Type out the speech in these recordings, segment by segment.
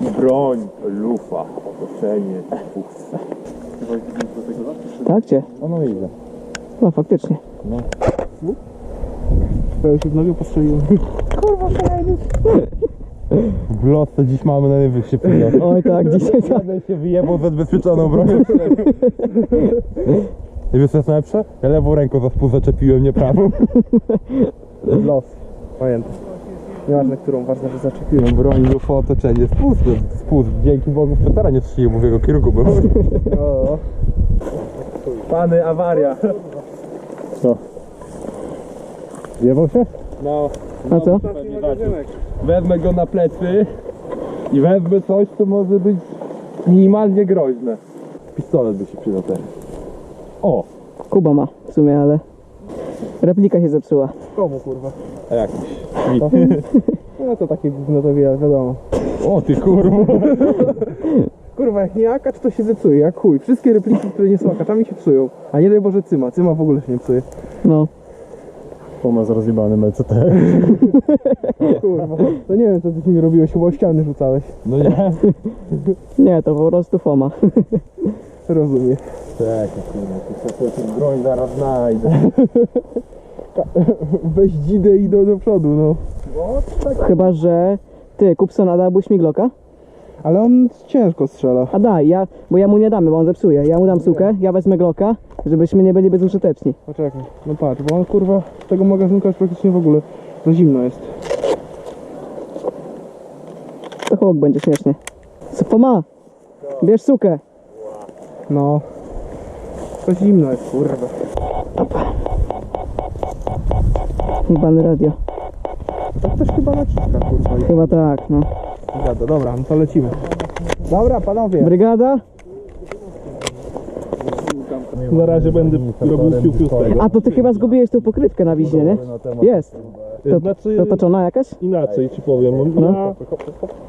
Broń, lufa, otoczenie, puchce. Tak, gdzie? Ono idzie. No, faktycznie. Prawie się w nogę postrzeliłem. W losce dziś mamy na najwyższy przylot. Oj tak, dzisiaj tak. Jeden się wyjebał z zabezpieczoną bronią. I wiesz co jest najlepsze? Ja lewą ręką za spust zaczepiłem, nie prawą. Los. Pamiętam. Nieważne którą, ważne, że zaczepiłem. No broń, lufa, otoczenie, spust. Spust. Dzięki Bogu Petera nie strzelił, bo w jego kierunku był. O. Pany, awaria. Co? Zjebał się? No. A co? Wezmę go na plecy i wezmę coś, co może być minimalnie groźne. Pistolet by się przydał teraz. O! Kuba ma w sumie, ale replika się zepsuła. Komu kurwa? A jakiś. No to takie gówno to wie, wiadomo. O ty kurwa! Kurwa, jak nie akacz to się zepsuje, jak chuj. Wszystkie repliki, które nie są akaczami się psują. A nie daj Boże cyma, cyma w ogóle się nie psuje. No. Poma z rozjebanym LCT. Kurwa, to nie wiem co ty mi robiłeś, chyba o ściany rzucałeś. No nie? Nie, to po prostu foma. Rozumiem. Czekaj kurwa, tu sobie broń zaraz znajdę. Weź dzidę i do, do przodu, no. Chyba, że ty, Kupson, a dałbyś Glocka? Ale on ciężko strzela. A daj, ja, bo ja mu nie damy, bo on zepsuje. Ja mu dam sukę, ja wezmę Glocka, żebyśmy nie byli bezużyteczni. Poczekaj, no patrz, bo on kurwa z tego magazynka już praktycznie w ogóle za zimno jest. To chłop będzie śmiesznie. Co foma? Bierz sukę. No. To zimno jest, kurwa. Bany radio. To ktoś chyba naciska, kurwa. i Chyba tak, no. Gada. Dobra, no to lecimy. Dobra, panowie. Brygada? Na razie będę robił piu piu z tego. A to ty chyba zgubiłeś tą pokrywkę na wiźnie, nie? Jest. To, Znaczy jakaś? inaczej ci powiem. No.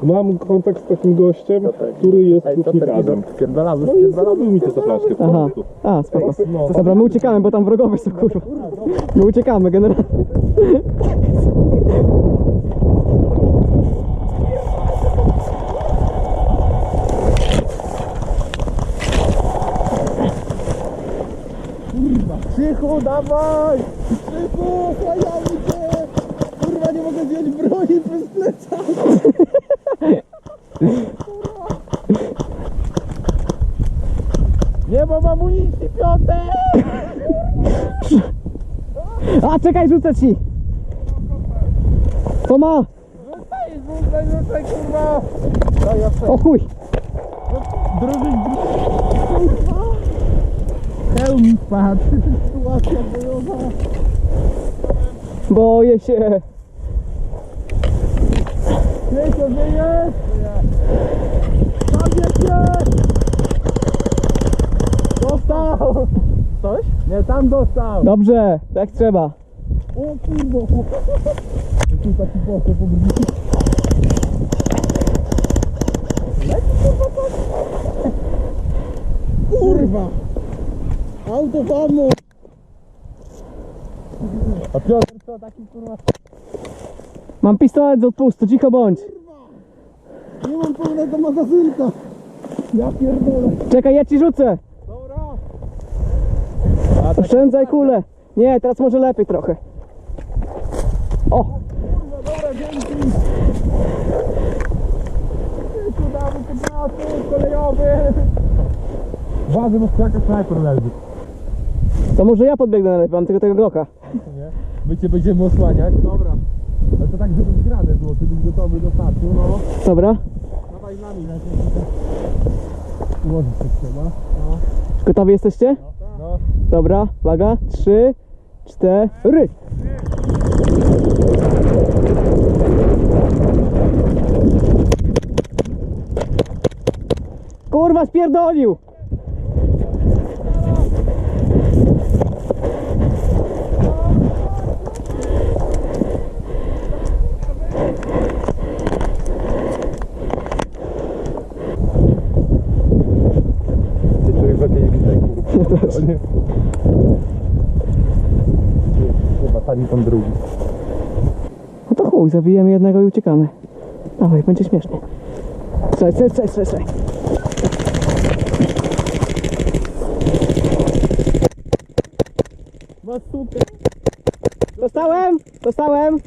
Ja mam kontakt z takim gościem, który jest łucznikarzem. No i zrobił mi tę flaszkę po Aha. prostu. A, spoko. Dobra, my uciekamy, bo tam wrogowie są, kurwa. My uciekamy, generalnie. Krzychu, dawaj! Krzychu, chłaniamy cię! Kurwa, nie mogę zdjąć broni przez plecak! Nie mam amunicji, Piotr! A, czekaj, rzucę ci! Co ma? O chuj! Hełm spadł, sytuacja bojowa. Boję się. Ty to wyjesz? Zabierzcie! Dostał! Coś? Nie, tam dostał! Dobrze, tak trzeba. O kurwa! Tu taki poseł po brwi. Kurwa! Auto! A Piotr co taki kurwa? Mam pistolet z odpustu, cicho bądź. Nie mam pełnego magazynka! Ja pierdolę! Czekaj, ja ci rzucę. Dobra! Oszczędzaj kulę. Nie, teraz może lepiej trochę. O, Dobra, dzięki! Tu damy te pracy, kolejowy! Uważaj, bo jaka snajper leży. to może ja podbiegnę najlepiej, mam tylko tego Glocka. My cię będziemy osłaniać. Dobra, Ale to tak, żeby zgrane było, ty byś gotowy do startu. no. Dobra, Dawaj z nami, Ułożyć się trzeba. gotowi jesteście? No. Dobra, uwaga, trzy, cztery. Kurwa, spierdolił! kurwa. Nie. Chyba tani pan drugi. No to chuj, zabijemy jednego i uciekamy. Dawaj, będzie śmiesznie. Strzelaj, strzelaj, strzelaj, strzelaj. Dostałem! Dostałem!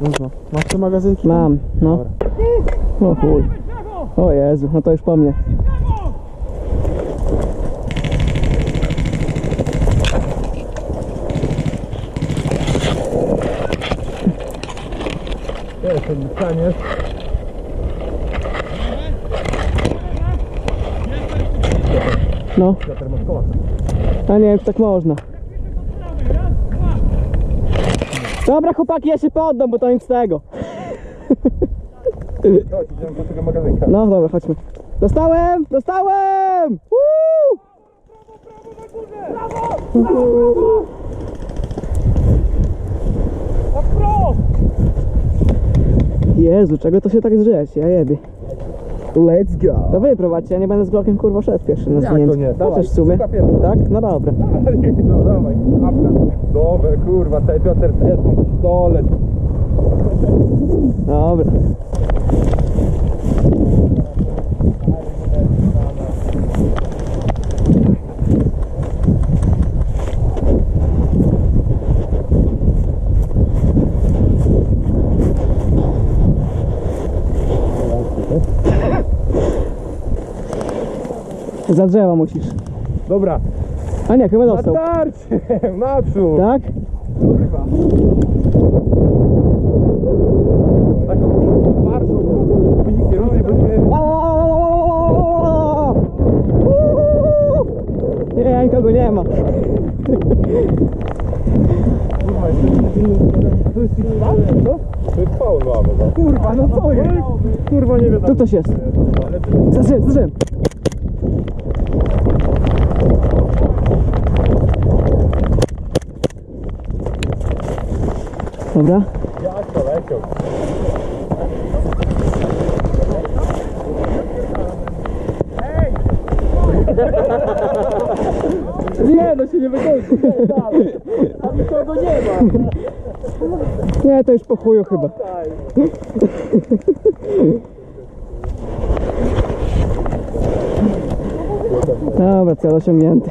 Dobra. Masz te magazynki? Mam, no. O chuj. O Jezu, no to już po mnie. Jest, odliczanie. No. A nie wiem, czy tak można. Dobra chłopaki, ja się poddam, bo to nic z tego. Chodź, idziemy do tego magazynka. No dobra, chodźmy. Dostałem! Dostałem! Woo! Jezu, czego to się tak drzeć? Ja jebie. Let's go! To wy prowadźcie, ja nie będę z blokiem kurwa szedł pierwszy na Jak to nie? Dawaj, Chociaż w sumie. Tak? No dobra. No dawaj. Dobra, kurwa, tutaj Piotr też ma pistolet. Dobra. Za drzewa musisz. Dobra, A nie, chyba na dostał. tarcie, naprzód. Tak? Kurwa. Taką kurwa, marszą, kurwa, nikt nie ruszy, bo nie... Nie, nikogo nie ma. Kurwa, jeszcze To jest co? To jest no. Kurwa, no co jest? Kurwa, nie wiadomo. Tu ktoś jest. Zaczynam, zaczynam. Dobra. Jak to leciał? Nie, no się nie wykończy. Tam nikogo nie ma. Nie, to już po chuju chyba. Dobra, cel osiągnięty.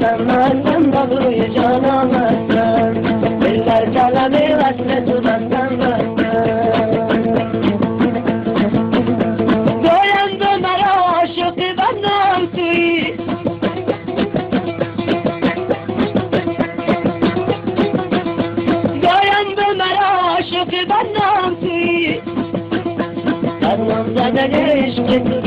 sanmazsan Davruyu can almazsan Diller sana bir hasret uzaktan Gören döner aşık ibadan suyu Gören döner aşık ibadan suyu Anlamda da ne işkisi